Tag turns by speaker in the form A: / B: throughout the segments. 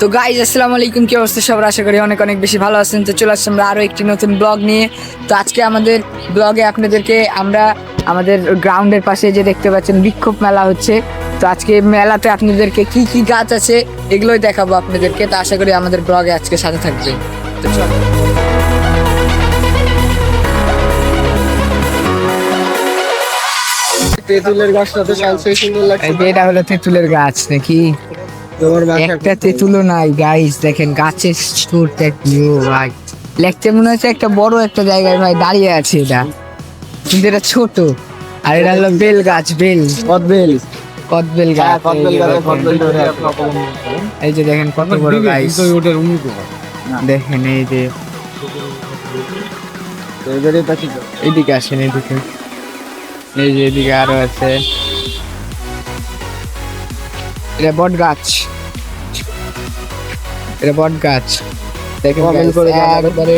A: তো গাইজ আসসালামু আলাইকুম কি অবস্থা? সবার আশা করি অনেক অনেক বেশি ভালো আছেন। তো চলে আসছি আমরা আরও একটি নতুন ব্লগ নিয়ে। তো আজকে আমাদের ব্লগে আপনাদেরকে আমরা আমাদের গ্রাউন্ডের পাশে যে দেখতে পাচ্ছেন বিক্ষোভ মেলা হচ্ছে। তো আজকে মেলাতে আপনাদেরকে কি কি গাছ আছে এগুলোই দেখাবো আপনাদেরকে। তো আশা করি আমাদের ব্লগে আজকে সাথে থাকবে তো চলো।
B: তেঁতুলের গাছটা তো সুন্দর লাগছে।
A: এটা হলো তেঁতুলের গাছ নাকি? একটা তেঁতুলও নাই গাইস দেখেন গাছের সুরটা কি ভাই। লেখতে মনে হচ্ছে একটা বড় একটা জায়গায় ভাই দাঁড়িয়ে আছে এটা। কিন্তু এটা ছোট। আর এটা হলো বেল গাছ বেল।
B: কদবেল
A: কদবেল
B: হ্যাঁ
A: গাছ এই যে দেখেন। কত বড় গাইস দেখেন এই যে। এইদিকে আসেন এইদিকে। এই যে এদিকে আরও আছে। এটা বট গাছ। এটা বট গাছ। দেখেন
B: Comment করে
A: একবারে।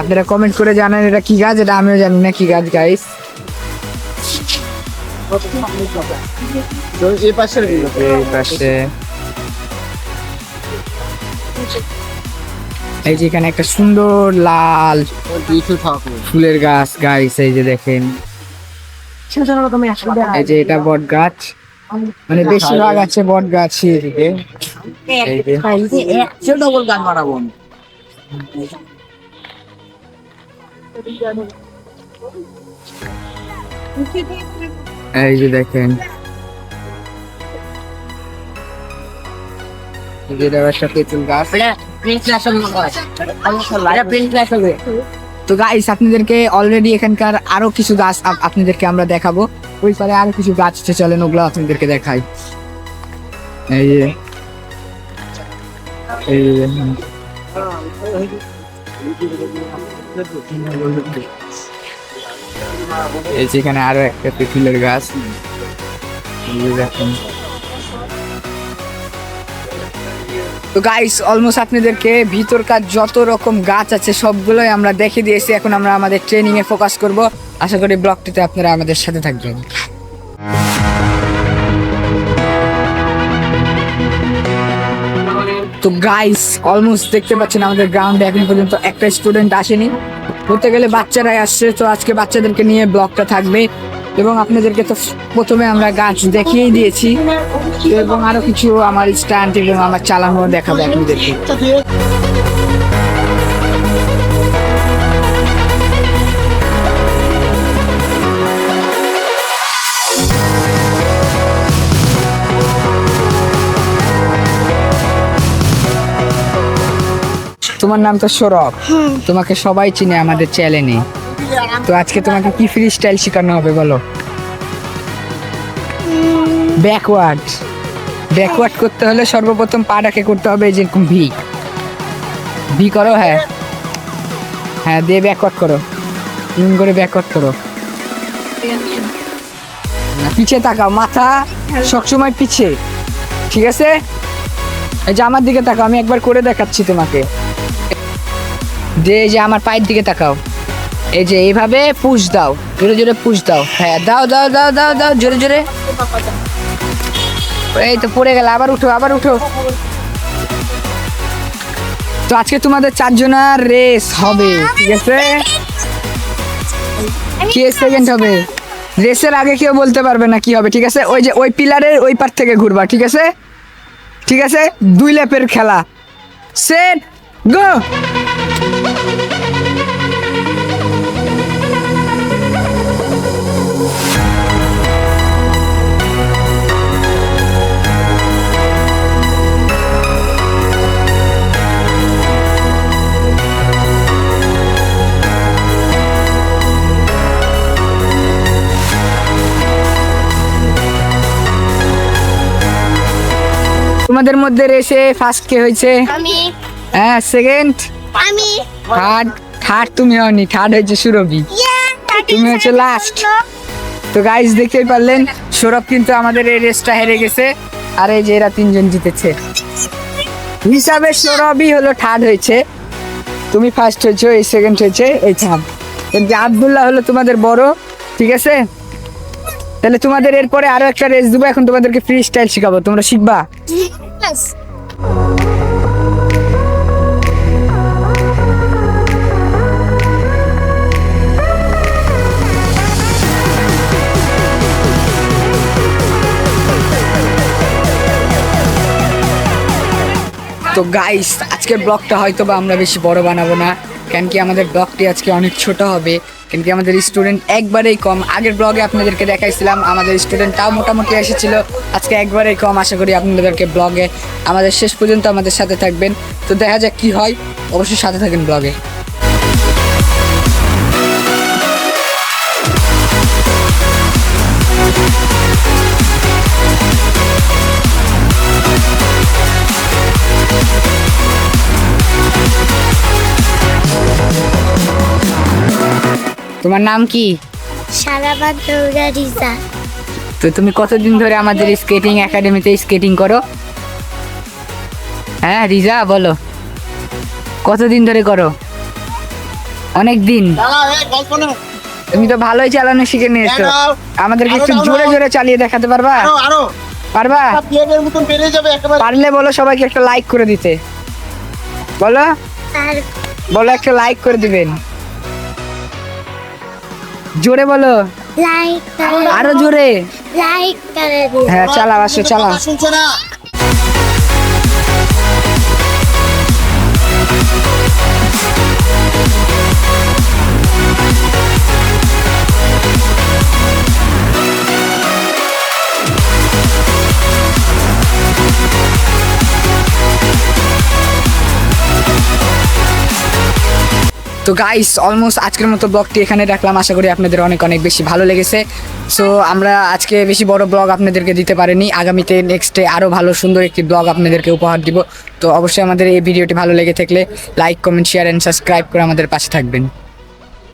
A: আপনারা কমেন্ট করে জানান এটা কি গাছ এটা আমিও জানি না কি গাছ গাইস
B: এই
A: পাশে। এই যে এখানে একটা সুন্দর লাল ফুলের গাছ গাইস এই যে দেখেন। এই যে এটা বট গাছ। মানে বেশিরভাগ আছে বট গাছ এদিকে। এই যে।
B: ডবল গান মারাবো
A: এই যে দেখেন। তো গাইস আপনাদেরকে অলরেডি এখানকার আরও কিছু গাছ আপনাদেরকে আমরা দেখাবো। ওই পারে আরও কিছু গাছ চলেন ওগুলো আপনাদেরকে দেখাই। এই যে। এই এই যে আরও একটা তেঁতুলের গাছ। তো গাইস অলমোস্ট আপনাদেরকে ভিতরকার যত রকম গাছ আছে সবগুলোই আমরা দেখে দিয়েছি। এখন আমরা আমাদের ট্রেনিং এ ফোকাস করব। আশা করি ব্লগটিতে আপনারা আমাদের সাথে থাকবেন। তো গাইস অলমোস্ট দেখতে পাচ্ছেন আমাদের গ্রাউন্ডে এখন পর্যন্ত একটা স্টুডেন্ট আসেনি। বলতে গেলে বাচ্চারাই আসছে, তো আজকে বাচ্চাদেরকে নিয়ে ব্লগটা থাকবে। এবং আপনাদেরকে তো প্রথমে আমরা গাছ দেখিয়েই দিয়েছি। এবং আরও কিছু আমার স্ট্যান্ড এবং আমার চালানো দেখাবে আপনাদেরকে তোমার নাম তো সৌরভ। তোমাকে সবাই চিনে আমাদের চ্যানেলে তো আজকে তোমাকে কি ফ্রি স্টাইল শেখানো হবে বলো? ব্যাকওয়ার্ড ব্যাকওয়ার্ড করতে হলে সর্বপ্রথম পাটাকে করতে হবে এই যেরকম ভি। ভি করো হ্যাঁ। হ্যাঁ দিয়ে ব্যাকওয়ার্ড করো। এরকম করে ব্যাকওয়ার্ড করো। না, পিছে তাকাও মাথা সবসময় পিছে। ঠিক আছে? এই যে আমার দিকে তাকাও আমি একবার করে দেখাচ্ছি তোমাকে। যে এই যে আমার পায়ের দিকে তাকাও। এই যে এইভাবে পুশ দাও, জোরে জোরে পুশ দাও। হ্যাঁ দাও দাও দাও দাও দাও, জোরে জোরে। এই তো পড়ে গেল, আবার উঠো আবার উঠো। তো আজকে তোমাদের চারজনের রেস হবে, ঠিক আছে? কে সেকেন্ড হবে? রেসের আগে কেউ বলতে পারবে না কি হবে, ঠিক আছে? ওই যে, ওই পিলারের ওই পার থেকে ঘুরবা, ঠিক আছে? ঠিক আছে? দুই ল্যাপের খেলা। সেট গো তোমাদের মধ্যে রেসে ফার্স্ট কে হয়েছে?
C: আমি।
A: হ্যাঁ সেকেন্ড
C: আমি।
A: থার্ড থার্ড তুমি হওনি থার্ড হয়েছে সুরভি। তুমি হচ্ছে লাস্ট তো গাইস দেখতেই পারলেন সৌরভ কিন্তু আমাদের এই রেসটা হেরে গেছে। আর এই যে এরা তিনজন জিতেছে। হিসাবে সৌরভই হলো থার্ড হয়েছে। তুমি ফার্স্ট হয়েছো এই সেকেন্ড হয়েছে এই থার্ড কিন্তু আবদুল্লাহ হলো তোমাদের বড় ঠিক আছে? তাহলে তোমাদের এরপরে আরও একটা রেস দেবো এখন তোমাদেরকে ফ্রি স্টাইল শিখাবো। তোমরা শিখবা? তো গাইস আজকের ব্লগটা হয়তো বা আমরা বেশি বড় বানাবো না। কেন কি আমাদের ব্লগটি আজকে অনেক ছোট হবে? কেন কি আমাদের স্টুডেন্ট একবারেই কম? আগের ব্লগে আপনাদেরকে দেখাইছিলাম, আমাদের স্টুডেন্টটাও মোটামুটি এসেছিল। আজকে একবারেই কম, আশা করি আপনাদেরকে ব্লগে আমাদের শেষ পর্যন্ত আমাদের সাথে থাকবেন। তো দেখা যাক কি হয়, অবশ্যই সাথে থাকেন ব্লগে। তোমার নাম কি?
C: সারাবাদ দৌড়া রিজা।
A: তো তুমি কতদিন ধরে আমাদের স্কেটিং একাডেমিতে স্কেটিং করো? হ্যাঁ রিজা বলো। কতদিন ধরে করো? অনেক দিন তুমি তো ভালোই চালানো শিখে নিয়েছো। আমাদেরকে একটু জোরে জোরে চালিয়ে দেখাতে পারবা?
B: আরও আরও।
A: পারবা? পারলে বলো সবাইকে একটা লাইক করে দিতে। বলো? বলো একটা লাইক করে দিবেন। জোরে বলো।
C: লাইক
A: আরও জোরে।
C: লাইক করে
A: হ্যাঁ চালাও আসো চালাও।
B: কথা শুনছো না?
A: তো গাইস অলমোস্ট আজকের মতো ব্লগটি এখানে রাখলাম। আশা করি আপনাদের অনেক অনেক বেশি ভালো লেগেছে। সো আমরা আজকে বেশি বড় ব্লগ আপনাদেরকে দিতে পারিনি। আগামীতে নেক্সটে আরও ভালো, সুন্দর একটি ব্লগ আপনাদেরকে উপহার দিব। তো অবশ্যই আমাদের এই ভিডিওটি ভালো লেগে থাকলে like comment share and subscribe করে আমাদের পাশে থাকবেন।